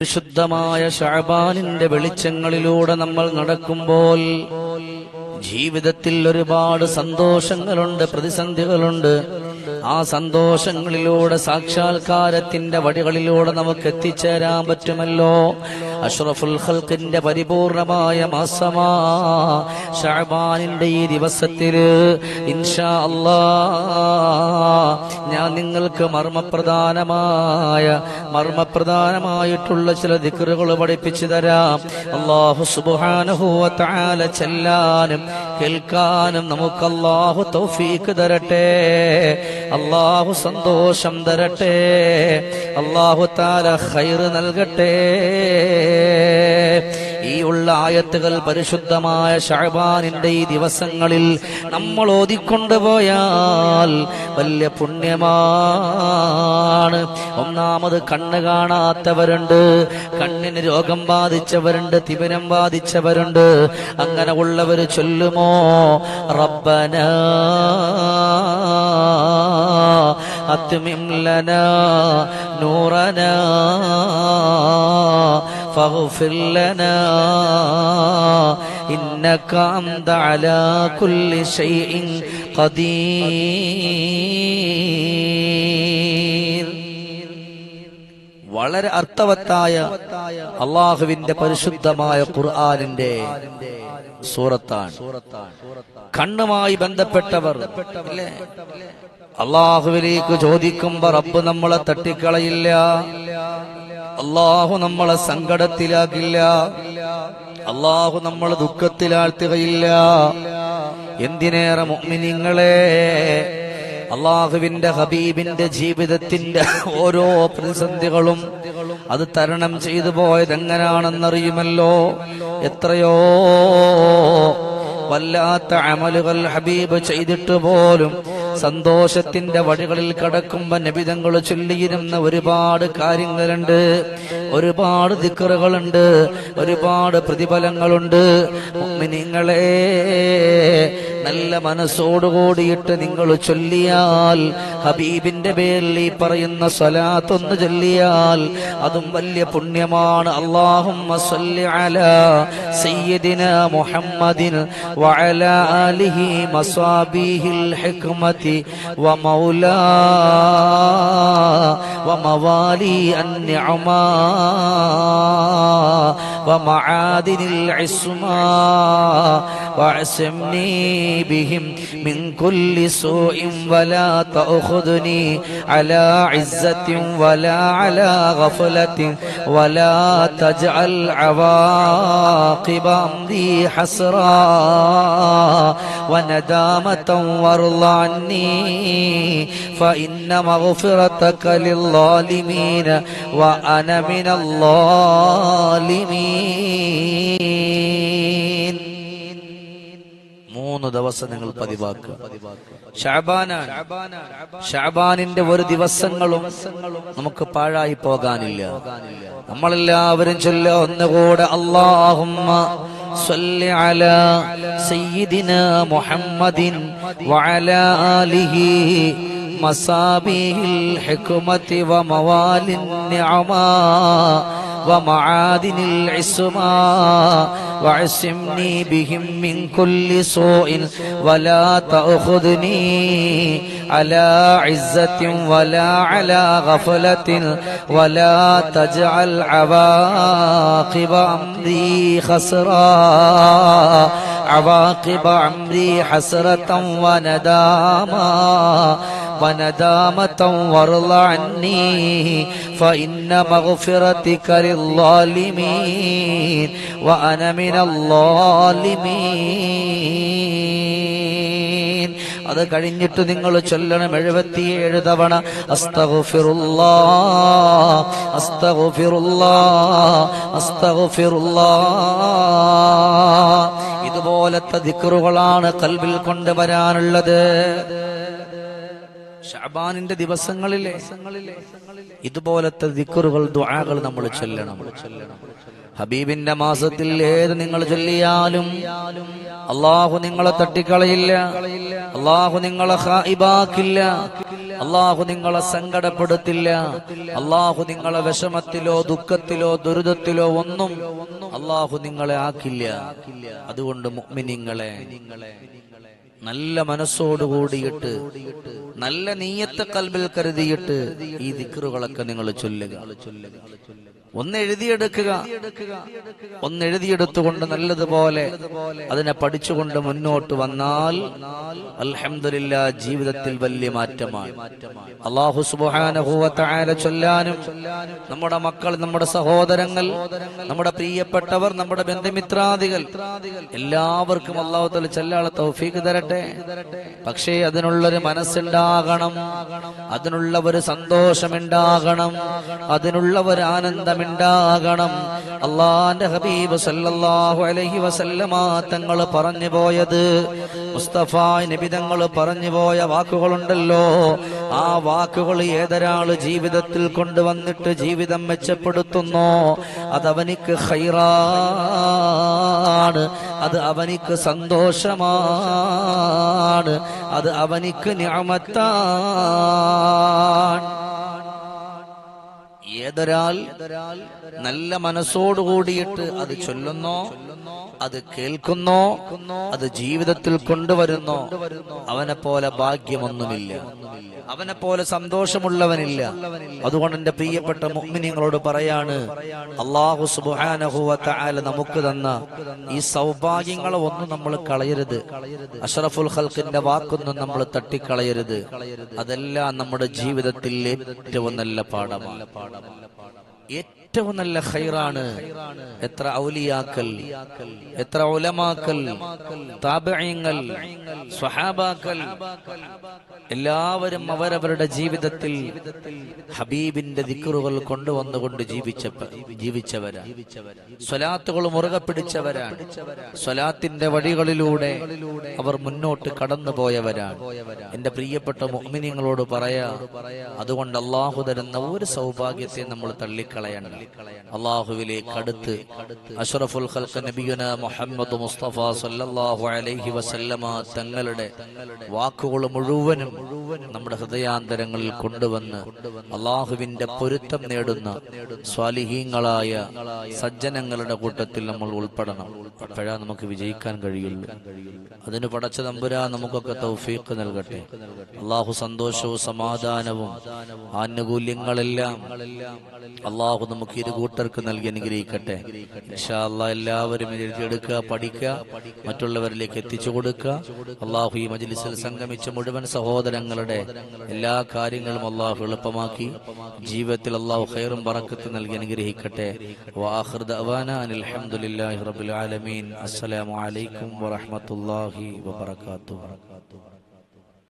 പരിശുദ്ധമായ ഷാബാനിന്റെ വെളിച്ചങ്ങളിലൂടെ നമ്മൾ നടക്കുമ്പോൾ ജീവിതത്തിൽ ഒരുപാട് സന്തോഷങ്ങളുണ്ട് പ്രതിസന്ധികളുണ്ട്. ആ സന്തോഷങ്ങളിലൂടെ സാക്ഷാത്കാരത്തിന്റെ വഴികളിലൂടെ നമുക്ക് എത്തിച്ചേരാൻ പറ്റുമല്ലോ. അഷ്റഫുൽ ഹൽക്കിന്റെ പരിപൂർണമായ മാസമാ. ഷാബാനിന്റെ ഈ ദിവസത്തിൽ ഇൻഷാ അല്ലാ ഞാൻ നിങ്ങൾക്ക് മർമ്മപ്രധാനമായ മർമ്മപ്രധാനമായിട്ടുള്ള ചില ദിക്കറുകൾ പഠിപ്പിച്ചു തരാം. അള്ളാഹു സുബാനുഹുവ ചെല്ലാനും കേൾക്കാനും നമുക്ക് അള്ളാഹു തൗഫീക്ക് തരട്ടെ. അള്ളാഹു സന്തോഷം തരട്ടെ. അള്ളാഹു താല ഹൈറ് നൽകട്ടെ. ഉള്ള ആയത്തുകൾ പരിശുദ്ധമായ ഷഹബാനിന്റെ ഈ ദിവസങ്ങളിൽ നമ്മൾ ഓതിക്കൊണ്ടുപോയാൽ വലിയ പുണ്യമാണ്. ഒന്നാമത് കണ്ണ് കാണാത്തവരുണ്ട് കണ്ണിന് രോഗം ബാധിച്ചവരുണ്ട് തിമിരം ബാധിച്ചവരുണ്ട്. അങ്ങനെ ഉള്ളവർ ചൊല്ലുമോ? റബ്ബന അത്മിംലന നൂറനാ فاغفر لنا إنك أنت على كل شيء قدير വളരെ അർത്ഥവത്തായ അള്ളാഹുവിന്റെ പരിശുദ്ധമായ ഖുർആാനിന്റെ സൂറത്താണ് കണ്ണുമായി ബന്ധപ്പെട്ടവർ ഇല്ലേ? അള്ളാഹുവിലേക്ക് ചോദിക്കുമ്പോ റബ്ബ് നമ്മളെ തട്ടിക്കളയില്ല അള്ളാഹു നമ്മളെ സങ്കടത്തിലാക്കില്ല. അള്ളാഹു നമ്മളെ ദുഃഖത്തിലാഴ്ത്തുകയില്ല. എന്തിനേറെ മുഗ്മിനിങ്ങളെ അള്ളാഹുവിന്റെ ഹബീബിന്റെ ജീവിതത്തിന്റെ ഓരോ പ്രതിസന്ധികളും അത് തരണം ചെയ്തു പോയത് എങ്ങനെയാണെന്നറിയുമല്ലോ എത്രയോ വല്ലാത്ത അമലുകൾ ഹബീബ് ചെയ്തിട്ട് പോലും സന്തോഷത്തിന്റെ വഴികളിൽ കടക്കുമ്പോ നബിതങ്ങൾ ചൊല്ലിയിരുന്ന ഒരുപാട് കാര്യങ്ങളുണ്ട്. ഒരുപാട് ദിക്കറുകളുണ്ട്. ഒരുപാട് പ്രതിഫലങ്ങളുണ്ട്. നിങ്ങളെ നല്ല മനസ്സോടുകൂടിയിട്ട് നിങ്ങൾ ചൊല്ലിയാൽ ഹബീബിന്റെ പേരിൽ ഈ പറയുന്ന സ്വലാത്തൊന്ന് ചൊല്ലിയാൽ അതും വലിയ പുണ്യമാണ്. അള്ളാഹുമ്മ സല്ലി മുഹമ്മദിൻ വഅല ആലിഹി മസാബിഹിൽ ഹിക്മത്ത്. حكمتي ومولا وموالي النعما ومعادن العصماء واعصمني بهم من كل سوء ولا تأخذني على عزة ولا على غفلة ولا تجعل عواقب أمري حسرا وندامة وارض عني فإن مغفرتك للظالمين وأنا من الظالمين. മൂന്ന് ദിവസം നിങ്ങൾ പതിവാക്കുക ഷാബാനാണ് ഷാബാനിന്റെ ഒരു ദിവസങ്ങളും നമുക്ക് പാഴായി പോകാനില്ല നമ്മളെല്ലാവരും ചൊല്ല ഒന്നുകൂടെ അള്ളാഹുമ്മ صل على سيدنا محمد وعلى آله مصابيح الحكمة وموالي النعماء ومعادن العصماء وعصمني بهم من كل سوء ولا تأخذني على عزة ولا على غفلة ولا تجعل عواقب أمري خسرا. عواقب أمري حسرة ونداما. وندامة وارض عني فإن مغفرتك للظالمين وأنا من الظالمين അത് കഴിഞ്ഞിട്ട് നിങ്ങൾ ചൊല്ലണം എഴുപത്തിയേഴ് തവണ അസ്തഗുഫിറുല്ലാ അസ്തഗുഫിറുല്ലാ അസ്തഗുഫിറുല്ലാ ഇതുപോലത്തെ ദിക്റുകളാണ് കൽബിൽ കൊണ്ടുവരാനുള്ളത് ഷാബാനിന്റെ ദിവസങ്ങളിലെ ഇതുപോലത്തെ ദിക്കറുകൾ ദുആകൾ നമ്മൾ ചൊല്ലണം. ഹബീബിന്റെ മാസത്തിൽ ഏത് നിങ്ങൾ ചൊല്ലിയാലും അള്ളാഹു നിങ്ങളെ തട്ടിക്കളയില്ല അള്ളാഹു നിങ്ങളെ ഹായിബാക്കില്ല അള്ളാഹു നിങ്ങളെ സങ്കടപ്പെടുത്തില്ല അള്ളാഹു നിങ്ങളെ വിഷമത്തിലോ ദുഃഖത്തിലോ ദുരിതത്തിലോ ഒന്നും അള്ളാഹു നിങ്ങളെ ആക്കില്ല. അതുകൊണ്ട് മുഅ്മിനീങ്ങളെ നല്ല മനസ്സോട് കൂടിയിട്ട് നല്ല നീയത്തെ കൽബിൽ കരുതിയിട്ട് ഈ ദിക്റുകളൊക്കെ നിങ്ങൾ ചൊല്ലുക. ഒന്ന് എഴുതിയെടുക്കുക. ഒന്ന് എഴുതിയെടുത്തുകൊണ്ട് നല്ലതുപോലെ അതിനെ പഠിച്ചുകൊണ്ട് മുന്നോട്ട് വന്നാൽ അൽഹമില്ല ജീവിതത്തിൽ വലിയ മാറ്റമാണ്. അള്ളാഹു സുബാനുഭൂവത്തായ ചൊല്ലാനും നമ്മുടെ മക്കൾ നമ്മുടെ സഹോദരങ്ങൾ നമ്മുടെ പ്രിയപ്പെട്ടവർ നമ്മുടെ ബന്ധുമിത്രാദികൾ. എല്ലാവർക്കും അള്ളാഹുത്തല ചെല്ലാളെ തൗഫീക്ക് തരട്ടെ. പക്ഷേ അതിനുള്ളൊരു മനസ്സുണ്ടാകണം. അതിനുള്ള ഒരു സന്തോഷമുണ്ടാകണം. അതിനുള്ള ഒരു ആനന്ദമുണ്ടാകണം. അള്ളാന്റെ ഹബീബ് സല്ലല്ലാഹു അലൈഹി വസല്ലമ തങ്ങൾ പറഞ്ഞു പോയത് മുസ്തഫ നിബിതങ്ങൾ പറഞ്ഞു പോയ വാക്കുകളുണ്ടല്ലോ. ആ വാക്കുകൾ ഏതൊരാൾ ജീവിതത്തിൽ കൊണ്ടുവന്നിട്ട് ജീവിതം മെച്ചപ്പെടുത്തുന്നു? അത് അവനിക്ക് ഹൈറാണ് അത് അവനിക്ക് സന്തോഷമാണ്. അത് അവനിക്ക് ഞാമത്താണ് ഏതൊരാൾ നല്ല മനസ്സോടു കൂടിയിട്ട് അത് ചൊല്ലുന്നോ അത് കേൾക്കുന്നോ അത് ജീവിതത്തിൽ കൊണ്ടുവരുന്നോ അവനെ പോലെ ഭാഗ്യമൊന്നുമില്ല. അവനെ പോലെ സന്തോഷമുള്ളവനില്ല. അതുകൊണ്ട് എന്റെ പ്രിയപ്പെട്ട മുഅ്മിനീങ്ങളോട് പറയാണ് അള്ളാഹു സുബാനഹുല നമുക്ക് തന്ന ഈ സൗഭാഗ്യങ്ങളെ ഒന്നും നമ്മൾ കളയരുത്. അഷറഫുൽ ഹൽക്കിന്റെ വാക്കൊന്നും നമ്മൾ തട്ടിക്കളയരുത്. അതെല്ലാം നമ്മുടെ ജീവിതത്തിൽ ഏറ്റവും നല്ല പാഠമാണ്. It ഏറ്റവും നല്ല ഹൈറാണ് എത്ര ഔലിയാക്കൽ എത്ര ഉലമാക്കൽ താപയങ്ങൾ സ്വഹാബാക്കൽ എല്ലാവരും അവരവരുടെ ജീവിതത്തിൽ ഹബീബിന്റെ ദിക്കറുകൾ കൊണ്ടുവന്നുകൊണ്ട് ജീവിച്ച ജീവിച്ചവരാ. സ്വലാത്തുകൾ മുറുകെ പിടിച്ചവരാണ് സ്വലാത്തിന്റെ വഴികളിലൂടെ അവർ മുന്നോട്ട് കടന്നു പോയവരാണ് എന്റെ പ്രിയപ്പെട്ട മുഅ്മിനീങ്ങളോട് പറയാ അതുകൊണ്ട് അള്ളാഹു തരുന്ന ഒരു സൗഭാഗ്യത്തെ നമ്മൾ തള്ളിക്കളയണ്ട. അള്ളാഹുവിലേക്ക് അടുത്ത് അഷ്റഫുൽ ഖൽഖ നബിയുന മുഹമ്മദ് മുസ്തഫ സല്ലല്ലാഹു അലൈഹി വസല്ലമ തങ്ങളുടെ വാക്കുകൾ മുഴുവനും നമ്മുടെ ഹൃദയാന്തരങ്ങളിൽ കൊണ്ടുവന്ന് അള്ളാഹുവിന്റെ പൊരുത്തം നേടുന്ന സ്വാലിഹീങ്ങളായ സജ്ജനങ്ങളുടെ കൂട്ടത്തിൽ നമ്മൾ ഉൾപ്പെടണം. അപ്പോഴാ നമുക്ക് വിജയിക്കാൻ കഴിയുള്ളൂ. അതിന് പടച്ച നമ്പുരാ നമുക്കൊക്കെ തൗഫീഖ് നൽകട്ടെ. അള്ളാഹു സന്തോഷവും സമാധാനവും ആനുകൂല്യങ്ങളെല്ലാം അള്ളാഹു നമുക്ക് ഇരു കൂട്ടർക്ക് നൽകി അനുഗ്രഹിക്കട്ടെ. എല്ലാവരും എഴുതിയെടുക്കുക പഠിക്കുക മറ്റുള്ളവരിലേക്ക് എത്തിച്ചു കൊടുക്കുക. അള്ളാഹു ഈ മജ്ലിസിൽ സംഗമിച്ച മുഴുവൻ സഹോദരങ്ങളുടെ എല്ലാ കാര്യങ്ങളും അള്ളാഹു എളുപ്പമാക്കി. ജീവിതത്തിൽ അള്ളാഹു ഖൈറും പറക്കത്ത് നൽകി അനുഗ്രഹിക്കട്ടെ. വാഹിർ ദഅവാന അനിൽ ഹംദുലില്ലാഹി റബ്ബിൽ